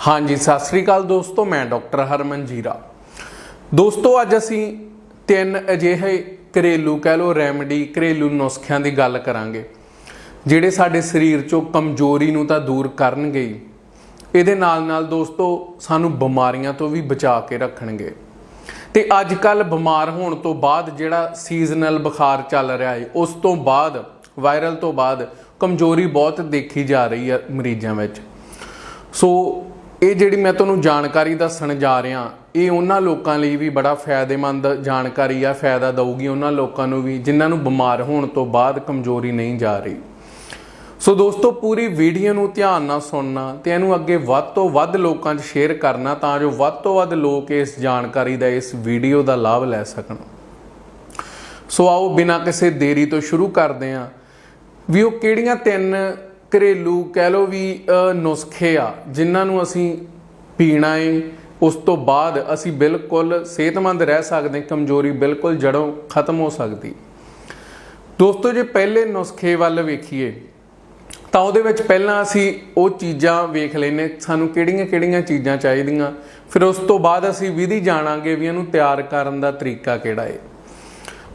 ਹਾਂਜੀ, ਸਤਿ ਸ੍ਰੀ ਅਕਾਲ ਦੋਸਤੋ, ਮੈਂ ਡਾਕਟਰ ਹਰਮਨ ਜੀਰਾ। ਦੋਸਤੋ, ਅੱਜ ਅਸੀਂ ਤਿੰਨ ਅਜਿਹੇ ਘਰੇਲੂ ਕਹਿ ਲੋ ਰੈਮਡੀ ਘਰੇਲੂ ਨੁਸਖਿਆਂ ਦੀ ਗੱਲ ਕਰਾਂਗੇ, ਜਿਹੜੇ ਸਾਡੇ ਸਰੀਰ ਚੋਂ ਕਮਜ਼ੋਰੀ ਨੂੰ ਤਾਂ ਦੂਰ ਕਰਨਗੇ ਹੀ। ਇਹਦੇ ਨਾਲ ਨਾਲ ਦੋਸਤੋ, ਸਾਨੂੰ ਬਿਮਾਰੀਆਂ ਤੋਂ ਵੀ ਬਚਾ ਕੇ ਰੱਖਣਗੇ। ਤੇ ਅੱਜ ਕੱਲ ਬਿਮਾਰ ਹੋਣ ਤੋਂ ਬਾਅਦ ਜਿਹੜਾ ਸੀਜ਼ਨਲ ਬੁਖਾਰ ਚੱਲ ਰਿਹਾ ਹੈ ਉਸ ਤੋਂ ਬਾਅਦ ਵਾਇਰਲ ਤੋਂ ਬਾਅਦ ਕਮਜ਼ੋਰੀ ਬਹੁਤ ਦੇਖੀ ਜਾ ਰਹੀ ਹੈ ਮਰੀਜ਼ਾਂ ਵਿੱਚ। ਸੋ ਇਹ ਜਿਹੜੀ ਮੈਂ ਤੁਹਾਨੂੰ ਜਾਣਕਾਰੀ ਦੱਸਣ ਜਾ ਰਿਹਾ, ਇਹ ਉਹਨਾਂ ਲੋਕਾਂ ਲਈ ਵੀ ਬੜਾ ਫਾਇਦੇਮੰਦ ਜਾਣਕਾਰੀ ਆ, ਫਾਇਦਾ ਦਊਗੀ ਉਹਨਾਂ ਲੋਕਾਂ ਨੂੰ ਵੀ, ਜਿਨ੍ਹਾਂ ਨੂੰ ਬਿਮਾਰ ਹੋਣ ਤੋਂ ਬਾਅਦ ਕਮਜ਼ੋਰੀ ਨਹੀਂ ਜਾ ਰਹੀ। ਸੋ ਦੋਸਤੋ, ਪੂਰੀ ਵੀਡੀਓ ਨੂੰ ਧਿਆਨ ਨਾਲ ਸੁਣਨਾ ਤੇ ਇਹਨੂੰ ਅੱਗੇ ਵੱਧ ਤੋਂ ਵੱਧ ਲੋਕਾਂ 'ਚ ਸ਼ੇਅਰ ਕਰਨਾ ਤਾਂ ਜੋ ਵੱਧ ਤੋਂ ਵੱਧ ਲੋਕ ਇਸ ਜਾਣਕਾਰੀ ਦਾ, ਇਸ ਵੀਡੀਓ ਦਾ ਲਾਭ ਲੈ ਸਕਣ। ਸੋ ਆਓ ਬਿਨਾਂ ਕਿਸੇ ਦੇਰੀ ਤੋਂ ਸ਼ੁਰੂ ਕਰਦੇ ਹਾਂ। ਵੀ ਉਹ ਕਿਹੜੀਆਂ ਤਿੰਨ ਘਰੇਲੂ ਕਹਿ ਲੋ ਵੀ ਨੁਸਖੇ ਆ, ਜਿਨ੍ਹਾਂ ਨੂੰ ਅਸੀਂ ਪੀਣਾ ਏ, ਉਸ ਤੋਂ ਬਾਅਦ ਅਸੀਂ ਬਿਲਕੁਲ ਸਿਹਤਮੰਦ ਰਹਿ ਸਕਦੇ, ਕਮਜ਼ੋਰੀ ਬਿਲਕੁਲ ਜੜੋਂ ਖਤਮ ਹੋ ਸਕਦੀ। ਦੋਸਤੋ, ਜੇ ਪਹਿਲੇ ਨੁਸਖੇ ਵੱਲ ਵੇਖੀਏ, ਤਾਂ ਉਹਦੇ ਵਿੱਚ ਪਹਿਲਾਂ ਅਸੀਂ ਉਹ ਚੀਜ਼ਾਂ ਵੇਖ ਲੈਨੇ ਸਾਨੂੰ ਕਿਹੜੀਆਂ-ਕਿਹੜੀਆਂ ਚੀਜ਼ਾਂ ਚਾਹੀਦੀਆਂ, ਫਿਰ ਉਸ ਤੋਂ ਬਾਅਦ ਅਸੀਂ ਵਿਧੀ ਜਾਣਾਂਗੇ ਵੀ ਇਹਨੂੰ ਤਿਆਰ ਕਰਨ ਦਾ ਤਰੀਕਾ ਕਿਹੜਾ ਹੈ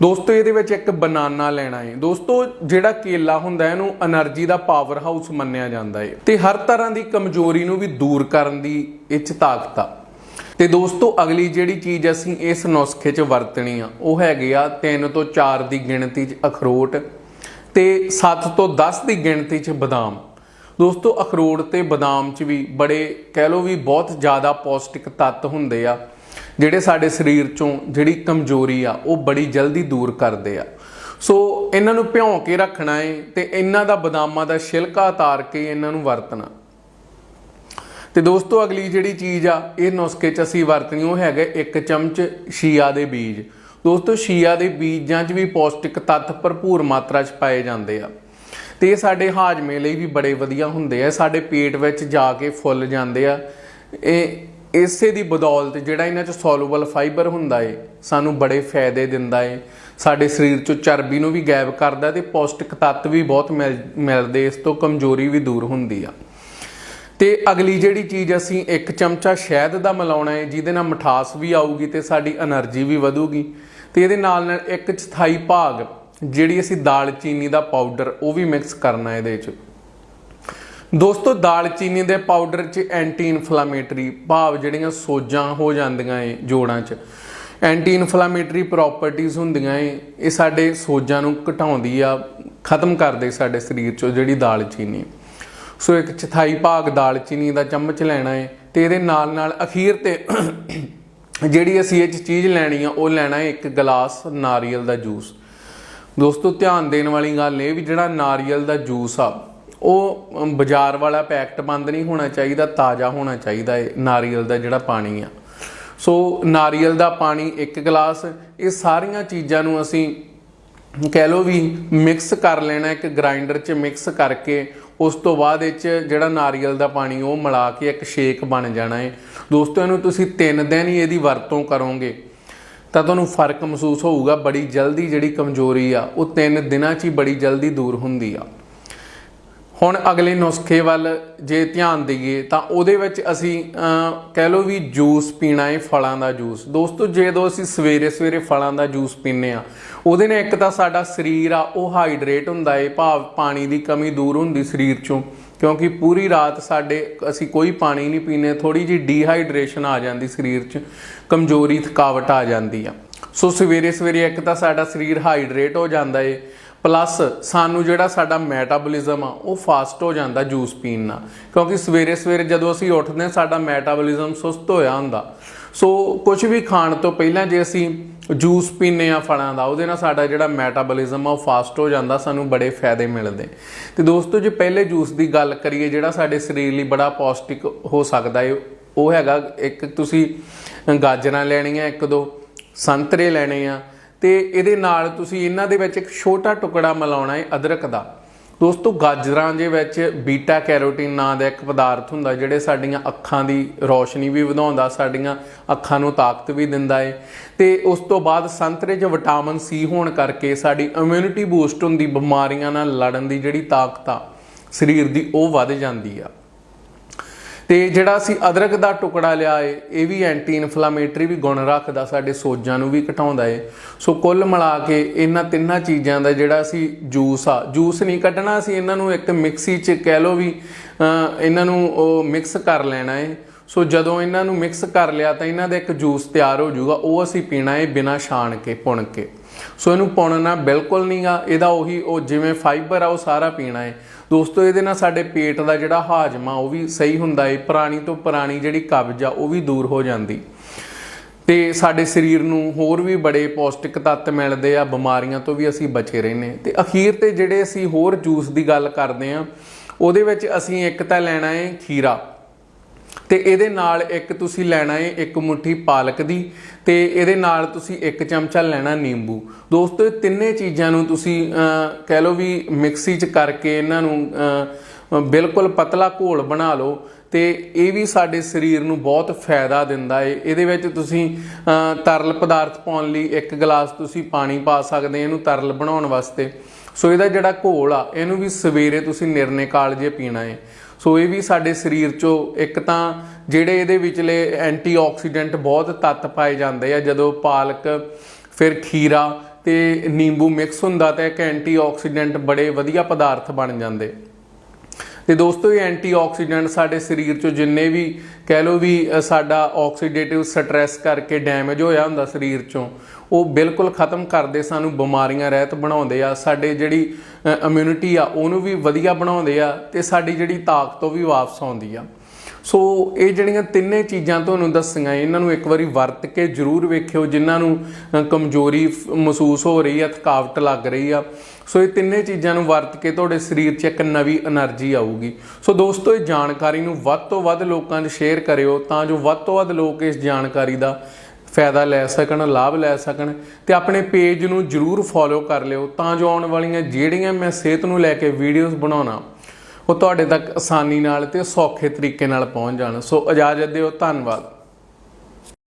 ਦੋਸਤੋ, ਇਹਦੇ ਵਿੱਚ ਇੱਕ ਬਨਾਨਾ ਲੈਣਾ ਹੈ ਦੋਸਤੋ, ਜਿਹੜਾ ਕੇਲਾ ਹੁੰਦਾ, ਇਹਨੂੰ એનર્ਜੀ ਦਾ ਪਾਵਰ ਹਾਊਸ ਮੰਨਿਆ ਜਾਂਦਾ ਹੈ ਤੇ ਹਰ ਤਰ੍ਹਾਂ ਦੀ ਕਮਜ਼ੋਰੀ ਨੂੰ ਵੀ ਦੂਰ ਕਰਨ ਦੀ ਇਹ ਚ ਤਾਕਤ ਆ। ਤੇ ਦੋਸਤੋ, ਅਗਲੀ ਜਿਹੜੀ ਚੀਜ਼ ਅਸੀਂ ਇਸ ਨੁਸਖੇ 'ਚ ਵਰਤਣੀ ਆ, ਉਹ ਹੈਗੇ ਆ 3 ਤੋਂ 4 ਦੀ ਗਿਣਤੀ 'ਚ ਅਖਰੋਟ ਤੇ 7 ਤੋਂ 10 ਦੀ ਗਿਣਤੀ 'ਚ ਬਦਾਮ। ਦੋਸਤੋ, ਅਖਰੋਟ ਤੇ ਬਦਾਮ 'ਚ ਵੀ ਬੜੇ ਕਹਿ ਲੋ ਵੀ ਬਹੁਤ ਜ਼ਿਆਦਾ ਪੌਸ਼ਟਿਕ ਤੱਤ ਹੁੰਦੇ ਆ। ਜਿਹੜੇ ਸਾਡੇ ਸਰੀਰ 'ਚੋਂ ਜਿਹੜੀ ਕਮਜ਼ੋਰੀ ਆ, ਉਹ ਬੜੀ ਜਲਦੀ ਦੂਰ ਕਰਦੇ ਆ। ਸੋ ਇਹਨਾਂ ਨੂੰ ਭਿਉਂ ਕੇ ਰੱਖਣਾ ਏ ਤੇ ਇਹਨਾਂ ਦਾ ਬਦਾਮਾਂ ਦਾ ਛਿਲਕਾ ਉਤਾਰ ਕੇ ਇਹਨਾਂ ਨੂੰ ਵਰਤਣਾ। ਤੇ ਦੋਸਤੋ, ਅਗਲੀ ਜਿਹੜੀ ਚੀਜ਼ ਆ, ਇਹ ਨੁਸਖੇ 'ਚ ਅਸੀਂ ਵਰਤਣੀ, ਉਹ ਹੈਗਾ ਇੱਕ ਚਮਚ ਸ਼ੀਆ ਦੇ ਬੀਜ। ਦੋਸਤੋ, ਸ਼ੀਆ ਦੇ ਬੀਜਾਂ 'ਚ ਵੀ ਪੌਸ਼ਟਿਕ ਤੱਤ ਭਰਪੂਰ ਮਾਤਰਾ 'ਚ ਪਾਏ ਜਾਂਦੇ ਆ। ਤੇ ਇਹ ਸਾਡੇ ਹਾਜ਼ਮੇ ਲਈ ਵੀ ਬੜੇ ਵਧੀਆ ਹੁੰਦੇ ਆ। ਸਾਡੇ ਪੇਟ ਵਿੱਚ ਜਾ ਕੇ ਫੁੱਲ ਜਾਂਦੇ ਆ। ਇਹ ਇਸੇ ਦੀ ਬਦੌਲਤ ਜਿਹੜਾ ਇਹਨਾਂ 'ਚ ਸੋਲੂਬਲ ਫਾਈਬਰ ਹੁੰਦਾ ਏ, ਸਾਨੂੰ ਬੜੇ ਫਾਇਦੇ ਦਿੰਦਾ ਏ। ਸਾਡੇ ਸਰੀਰ 'ਚੋਂ ਚਰਬੀ ਨੂੰ ਵੀ ਗਾਇਬ ਕਰਦਾ ਤੇ ਪੌਸ਼ਟਿਕ ਤੱਤ ਵੀ ਬਹੁਤ ਮਿਲਦੇ, ਇਸ ਤੋਂ ਕਮਜ਼ੋਰੀ ਵੀ ਦੂਰ ਹੁੰਦੀ ਆ। ਤੇ ਅਗਲੀ ਜਿਹੜੀ ਚੀਜ਼ ਅਸੀਂ ਇੱਕ ਚਮਚਾ ਸ਼ਹਿਦ ਦਾ ਮਿਲਾਉਣਾ ਹੈ ਜਿਹਦੇ ਨਾਲ ਮਿਠਾਸ ਵੀ ਆਊਗੀ ਤੇ ਸਾਡੀ એનર્ਜੀ ਵੀ ਵਧੂਗੀ। ਤੇ ਇਹਦੇ ਨਾਲ ਨਾਲ ਇੱਕ ਚੌਥਾਈ ਭਾਗ, ਜਿਹੜੀ ਅਸੀਂ ਦਾਲਚੀਨੀ ਦਾ ਪਾਊਡਰ, ਉਹ ਵੀ ਮਿਕਸ ਕਰਨਾ ਇਹਦੇ ਵਿੱਚ ਦੋਸਤੋ ਦਾਲਚੀਨੀ ਦੇ ਪਾਊਡਰ 'ਚ ਐਂਟੀ ਇਨਫਲਾਮੇਟਰੀ ਭਾਵ ਜਿਹੜੀਆਂ ਸੋਜਾਂ ਹੋ ਜਾਂਦੀਆਂ ਏ ਜੋੜਾਂ 'ਚ। ਐਂਟੀ ਇਨਫਲਾਮੇਟਰੀ ਪ੍ਰਾਪਰਟੀਆਂ ਹੁੰਦੀਆਂ ਏ, ਇਹ ਸਾਡੇ ਸੋਜਾਂ ਨੂੰ ਘਟਾਉਂਦੀ ਆ, ਖਤਮ ਕਰਦੇ ਸਾਡੇ ਸਰੀਰ 'ਚੋਂ ਜਿਹੜੀ ਦਾਲਚੀਨੀ ਸੋ ਇੱਕ ਚੌਥਾਈ ਭਾਗ ਦਾਲਚੀਨੀ ਦਾ ਚਮਚ ਲੈਣਾ ਏ ਤੇ ਇਹਦੇ ਨਾਲ ਨਾਲ ਅਖੀਰ ਤੇ ਜਿਹੜੀ ਅਸੀਂ ਇਹ 'ਚ ਚੀਜ਼ ਲੈਣੀ ਆ, ਉਹ ਲੈਣਾ ਹੈ ਇੱਕ ਗਲਾਸ ਨਾਰੀਅਲ ਦਾ ਜੂਸ। ਦੋਸਤੋ, ਧਿਆਨ ਦੇਣ ਵਾਲੀ ਗੱਲ ਇਹ ਵੀ ਜਿਹੜਾ ਨਾਰੀਅਲ ਦਾ ਜੂਸ ਆ ਉਹ ਬਾਜ਼ਾਰ ਵਾਲਾ ਪੈਕਟ ਬੰਦ ਨਹੀਂ ਹੋਣਾ ਚਾਹੀਦਾ, ਤਾਜ਼ਾ ਹੋਣਾ ਚਾਹੀਦਾ ਹੈ ਨਾਰੀਅਲ ਦਾ ਜਿਹੜਾ ਪਾਣੀ ਆ। ਸੋ ਨਾਰੀਅਲ ਦਾ ਪਾਣੀ ਇੱਕ ਗਲਾਸ, ਇਹ ਸਾਰੀਆਂ ਚੀਜ਼ਾਂ ਨੂੰ ਅਸੀਂ ਕਹਿ ਲੋ ਵੀ ਮਿਕਸ ਕਰ ਲੈਣਾ, ਇੱਕ ਗ੍ਰਾਈਂਡਰ 'ਚ ਮਿਕਸ ਕਰਕੇ, ਉਸ ਤੋਂ ਬਾਅਦ ਇਹ 'ਚ ਜਿਹੜਾ ਨਾਰੀਅਲ ਦਾ ਪਾਣੀ, ਉਹ ਮਿਲਾ ਕੇ ਇੱਕ ਸ਼ੇਕ ਬਣ ਜਾਣਾ ਹੈ ਦੋਸਤੋ, ਇਹਨੂੰ ਤੁਸੀਂ 3 ਦਿਨ ਹੀ ਇਹਦੀ ਵਰਤੋਂ ਕਰੋਗੇ, ਤਾਂ ਤੁਹਾਨੂੰ ਫ਼ਰਕ ਮਹਿਸੂਸ ਹੋਊਗਾ, ਬੜੀ ਜਲਦੀ ਜਿਹੜੀ ਕਮਜ਼ੋਰੀ ਆ, ਉਹ 3 ਦਿਨਾਂ 'ਚ ਹੀ ਬੜੀ ਜਲਦੀ ਦੂਰ ਹੁੰਦੀ ਆ। ਹੁਣ ਅਗਲੇ ਨੁਸਖੇ ਵੱਲ ਜੇ ਧਿਆਨ ਦਈਏ ਤਾਂ ਉਹਦੇ ਵਿੱਚ ਅਸੀਂ ਕਹਿ ਲਓ ਵੀ ਜੂਸ ਪੀਣਾ ਹੈ ਫਲਾਂ ਦਾ ਜੂਸ। ਦੋਸਤੋ, ਜਦੋਂ ਅਸੀਂ ਸਵੇਰੇ ਸਵੇਰੇ ਫਲਾਂ ਦਾ ਜੂਸ ਪੀਂਦੇ ਆ ਉਹਦੇ ਨਾਲ ਇੱਕ ਤਾਂ ਸਾਡਾ ਸਰੀਰ ਆ, ਉਹ ਹਾਈਡਰੇਟ ਹੁੰਦਾ ਏ, ਭਾਵ ਪਾਣੀ ਦੀ ਕਮੀ ਦੂਰ ਹੁੰਦੀ ਸਰੀਰ ਚੋਂ, ਕਿਉਂਕਿ ਪੂਰੀ ਰਾਤ ਸਾਡੇ, ਅਸੀਂ ਕੋਈ ਪਾਣੀ ਨਹੀਂ ਪੀਨੇ ਥੋੜੀ ਜੀ ਡੀਹਾਈਡਰੇਸ਼ਨ ਆ ਜਾਂਦੀ ਸਰੀਰ 'ਚ, ਕਮਜ਼ੋਰੀ, ਥਕਾਵਟ ਆ ਜਾਂਦੀ ਆ। ਸੋ ਸਵੇਰੇ ਸਵੇਰੇ ਇੱਕ ਤਾਂ ਸਾਡਾ ਸਰੀਰ ਹਾਈਡਰੇਟ ਹੋ ਜਾਂਦਾ ਏ ਪਲੱਸ ਸਾਨੂੰ ਜਿਹੜਾ ਸਾਡਾ ਮੈਟਾਬੋਲਿਜ਼ਮ ਆ, ਉਹ ਫਾਸਟ ਹੋ ਜਾਂਦਾ ਜੂਸ ਪੀਣ ਨਾਲ। ਕਿਉਂਕਿ ਸਵੇਰੇ ਸਵੇਰੇ ਜਦੋਂ ਅਸੀਂ ਉੱਠਦੇ ਹਾਂ, ਸਾਡਾ ਮੈਟਾਬੋਲਿਜ਼ਮ ਸੁਸਤ ਹੋਇਆ ਹੁੰਦਾ। ਸੋ ਕੁਝ ਵੀ ਖਾਣ ਤੋਂ ਪਹਿਲਾਂ ਜੇ ਅਸੀਂ ਜੂਸ ਪੀਨੇ ਆ ਫਲਾਂ ਦਾ, ਉਹਦੇ ਨਾਲ ਸਾਡਾ ਜਿਹੜਾ ਮੈਟਾਬੋਲਿਜ਼ਮ ਆ, ਉਹ ਫਾਸਟ ਹੋ ਜਾਂਦਾ, ਸਾਨੂੰ ਬੜੇ ਫਾਇਦੇ ਮਿਲਦੇ। ਤੇ ਦੋਸਤੋ, ਜੇ ਪਹਿਲੇ ਜੂਸ ਦੀ ਗੱਲ ਕਰੀਏ, ਜਿਹੜਾ ਸਾਡੇ ਸਰੀਰ ਲਈ ਬੜਾ ਪੌਸ਼ਟਿਕ ਹੋ ਸਕਦਾ ਹੈ ਉਹ ਹੈਗਾ ਇੱਕ ਤੁਸੀਂ ਗਾਜਰਾਂ ਲੈਣੀਆਂ, ਇੱਕ ਦੋ ਸੰਤਰੇ ਲੈਣੇ ਆ ਤੇ ਇਹਦੇ ਨਾਲ ਤੁਸੀਂ ਇਹਨਾਂ ਦੇ ਵਿੱਚ ਇੱਕ ਛੋਟਾ ਟੁਕੜਾ ਮਿਲਾਉਣਾ ਹੈ ਅਦਰਕ ਦਾ। ਦੋਸਤੋ, ਗਾਜਰਾਂ ਦੇ ਵਿੱਚ ਬੀਟਾ ਕੈਰੋਟਿਨ ਨਾਂ ਦਾ ਇੱਕ ਪਦਾਰਥ ਹੁੰਦਾ ਜਿਹੜੇ ਸਾਡੀਆਂ ਅੱਖਾਂ ਦੀ ਰੌਸ਼ਨੀ ਵੀ ਵਧਾਉਂਦਾ, ਸਾਡੀਆਂ ਅੱਖਾਂ ਨੂੰ ਤਾਕਤ ਵੀ ਦਿੰਦਾ ਏ ਤੇ ਉਸ ਤੋਂ ਬਾਅਦ ਸੰਤਰੇ 'ਚ ਵਿਟਾਮਿਨ ਸੀ ਹੋਣ ਕਰਕੇ ਸਾਡੀ ਇਮਿਊਨਿਟੀ ਬੂਸਟ ਹੁੰਦੀ, ਬਿਮਾਰੀਆਂ ਨਾਲ ਲੜਨ ਦੀ ਜਿਹੜੀ ਤਾਕਤ ਆ, ਸਰੀਰ ਦੀ ਉਹ ਵੱਧ ਜਾਂਦੀ ਆ। ਤੇ ਜਿਹੜਾ ਅਸੀਂ ਅਦਰਕ ਦਾ ਟੁਕੜਾ ਲਿਆ ਏ, ਇਹ ਵੀ ਐਂਟੀ ਇਨਫਲਾਮੇਟਰੀ ਵੀ ਗੁਣ ਰੱਖਦਾ, ਸਾਡੇ ਸੋਜਾਂ ਨੂੰ ਵੀ ਘਟਾਉਂਦਾ ਏ। ਸੋ ਕੁੱਲ ਮਿਲਾ ਕੇ ਇਹਨਾਂ ਤਿੰਨਾਂ ਚੀਜ਼ਾਂ ਦਾ ਜਿਹੜਾ ਅਸੀਂ ਜੂਸ ਆ, ਜੂਸ ਨਹੀਂ ਕੱਢਣਾ ਅਸੀਂ ਇਹਨਾਂ ਨੂੰ ਇੱਕ ਮਿਕਸੀ 'ਚ ਕਹਿ ਲਓ ਵੀ ਇਹਨਾਂ ਨੂੰ ਉਹ ਮਿਕਸ ਕਰ ਲੈਣਾ ਏ। ਸੋ ਜਦੋਂ ਇਹਨਾਂ ਨੂੰ ਮਿਕਸ ਕਰ ਲਿਆ ਤਾਂ ਇਹਨਾਂ ਦਾ ਇੱਕ ਜੂਸ ਤਿਆਰ ਹੋ ਜਾਊਗਾ, ਉਹ ਅਸੀਂ ਪੀਣਾ ਏ ਬਿਨਾਂ ਛਾਣ ਕੇ, ਪੁਣ ਕੇ। ਸੋ ਇਹਨੂੰ ਪੁਣਨਾ ਬਿਲਕੁਲ ਨਹੀਂਗਾ ਇਹਦਾ ਉਹੀ ਉਹ ਜਿਵੇਂ ਫਾਈਬਰ ਆ, ਉਹ ਸਾਰਾ ਪੀਣਾ ਹੈ ਦੋਸਤੋ, ਇਹਦੇ ਨਾਲ ਸਾਡੇ ਪੇਟ ਦਾ ਜਿਹੜਾ ਹਾਜ਼ਮਾ, ਉਹ ਵੀ ਸਹੀ ਹੁੰਦਾ ਹੈ ਪੁਰਾਣੀ ਤੋਂ ਪੁਰਾਣੀ ਜਿਹੜੀ ਕਬਜ਼ ਆ, ਉਹ ਵੀ ਦੂਰ ਹੋ ਜਾਂਦੀ। ਤੇ ਸਾਡੇ ਸਰੀਰ ਨੂੰ ਹੋਰ ਵੀ ਬੜੇ ਪੌਸ਼ਟਿਕ ਤੱਤ ਮਿਲਦੇ ਆ, ਬਿਮਾਰੀਆਂ ਤੋਂ ਵੀ ਅਸੀਂ ਬਚੇ ਰਹਿੰਦੇ ਤੇ ਅਖੀਰ ਤੇ ਜਿਹੜੇ ਅਸੀਂ ਹੋਰ ਜੂਸ ਦੀ ਗੱਲ ਕਰਦੇ ਆ ਉਹਦੇ ਵਿੱਚ ਅਸੀਂ ਇੱਕ ਤਾਂ ਲੈਣਾ ਏ ਖੀਰਾ। ਤੇ ਇਹਦੇ ਨਾਲ ਇੱਕ ਤੁਸੀਂ ਲੈਣਾ ਏ ਇੱਕ ਮੁਠੀ ਪਾਲਕ ਦੀ ਤੇ ਇਹਦੇ ਨਾਲ ਤੁਸੀਂ ਇੱਕ ਚਮਚਾ ਲੈਣਾ ਨਿੰਬੂ। ਦੋਸਤੋ, ਇਹ ਤਿੰਨੇ ਚੀਜ਼ਾਂ ਨੂੰ ਤੁਸੀਂ ਕਹਿ ਲਓ ਵੀ ਮਿਕਸੀ 'ਚ ਕਰਕੇ ਇਹਨਾਂ ਨੂੰ ਬਿਲਕੁਲ ਪਤਲਾ ਘੋਲ ਬਣਾ ਲਓ ਤੇ ਇਹ ਵੀ ਸਾਡੇ ਸਰੀਰ ਨੂੰ ਬਹੁਤ ਫਾਇਦਾ ਦਿੰਦਾ ਏ। ਇਹਦੇ ਵਿੱਚ ਤੁਸੀਂ ਤਰਲ ਪਦਾਰਥ ਪਾਉਣ ਲਈ ਇੱਕ ਗਲਾਸ ਤੁਸੀਂ ਪਾਣੀ ਪਾ ਸਕਦੇ ਇਹਨੂੰ ਤਰਲ ਬਣਾਉਣ ਵਾਸਤੇ। ਸੋ ਇਹਦਾ ਜਿਹੜਾ ਘੋਲ ਆ, ਇਹਨੂੰ ਵੀ ਸਵੇਰੇ ਤੁਸੀਂ ਨਿਰਣੇ ਕਾਲਜੇ ਪੀਣਾ ਏ। ਸੋ ਇਹ ਵੀ ਸਾਡੇ ਸਰੀਰ 'ਚੋਂ ਇੱਕ ਤਾਂ ਜਿਹੜੇ ਇਹਦੇ ਵਿਚਲੇ ਐਂਟੀਆਕਸੀਡੈਂਟ ਬਹੁਤ ਤੱਤ ਪਾਏ ਜਾਂਦੇ ਆ, ਜਦੋਂ ਪਾਲਕ, ਫਿਰ ਖੀਰਾ ਤੇ ਨਿੰਬੂ ਮਿਕਸ ਹੁੰਦਾ ਤਾਂ ਇੱਕ ਐਂਟੀਆਕਸੀਡੈਂਟ ਬੜੇ ਵਧੀਆ ਪਦਾਰਥ ਬਣ ਜਾਂਦੇ। ਤੇ ਦੋਸਤੋ, ਇਹ ਐਂਟੀਆਕਸੀਡੈਂਟ ਸਾਡੇ ਸਰੀਰ 'ਚੋਂ ਜਿੰਨੇ ਵੀ ਕਹਿ ਲਓ ਵੀ ਸਾਡਾ ਆਕਸੀਡੇਟਿਵ ਸਟ੍ਰੈਸ ਕਰਕੇ ਡੈਮੇਜ ਹੋਇਆ ਹੁੰਦਾ ਸਰੀਰ 'ਚੋਂ, ਉਹ ਬਿਲਕੁਲ ਖਤਮ ਕਰਦੇ ਸਾਨੂੰ ਬਿਮਾਰੀਆਂ ਰਹਿਤ ਬਣਾਉਂਦੇ ਆ। ਸਾਡੇ ਜਿਹੜੀ ਇਮਿਊਨਿਟੀ ਆ, ਉਹਨੂੰ ਵੀ ਵਧੀਆ ਬਣਾਉਂਦੇ ਆ ਤੇ ਸਾਡੀ ਜਿਹੜੀ ਤਾਕਤ ਉਹ ਵੀ ਵਾਪਸ ਆਉਂਦੀ ਆ। ਸੋ ਇਹ ਜਿਹੜੀਆਂ ਤਿੰਨੇ ਚੀਜ਼ਾਂ ਤੁਹਾਨੂੰ ਦੱਸੀਆਂ, ਇਹਨਾਂ ਨੂੰ ਇੱਕ ਵਾਰੀ ਵਰਤ ਕੇ ਜ਼ਰੂਰ ਵੇਖਿਓ, ਜਿਨ੍ਹਾਂ ਨੂੰ ਕਮਜ਼ੋਰੀ ਮਹਿਸੂਸ ਹੋ ਰਹੀ ਹੈ ਥਕਾਵਟ ਲੱਗ ਰਹੀ ਆ। ਸੋ ਇਹ ਤਿੰਨੇ ਚੀਜ਼ਾਂ ਨੂੰ ਵਰਤ ਕੇ ਤੁਹਾਡੇ ਸਰੀਰ 'ਚ ਇੱਕ ਨਵੀਂ એનર્ਜੀ ਆਊਗੀ। ਸੋ ਦੋਸਤੋ, ਇਹ ਜਾਣਕਾਰੀ ਨੂੰ ਵੱਧ ਤੋਂ ਵੱਧ ਲੋਕਾਂ 'ਚ ਸ਼ੇਅਰ ਕਰਿਓ, ਤਾਂ ਜੋ ਵੱਧ ਤੋਂ ਵੱਧ ਲੋਕ ਇਸ ਜਾਣਕਾਰੀ ਦਾ ਫਾਇਦਾ ਲੈ ਸਕਣ, ਲਾਭ ਲੈ ਸਕਣ, ਤੇ ਆਪਣੇ ਪੇਜ ਨੂੰ ਜਰੂਰ ਫੋਲੋ ਕਰ ਲਿਓ, ਤਾਂ ਜੋ ਆਉਣ ਵਾਲੀਆਂ ਜਿਹੜੀਆਂ ਮੈਂ ਸਿਹਤ ਨੂੰ ਲੈ ਕੇ ਵੀਡੀਓਜ਼ ਬਣਾਉਣਾ ਉਹ ਤੁਹਾਡੇ ਤੱਕ ਆਸਾਨੀ ਨਾਲ ਤੇ ਸੌਖੇ ਤਰੀਕੇ ਨਾਲ ਪਹੁੰਚ ਜਾਣ। ਸੋ ਇਜਾਜ਼ਤ ਦਿਓ, ਧੰਨਵਾਦ।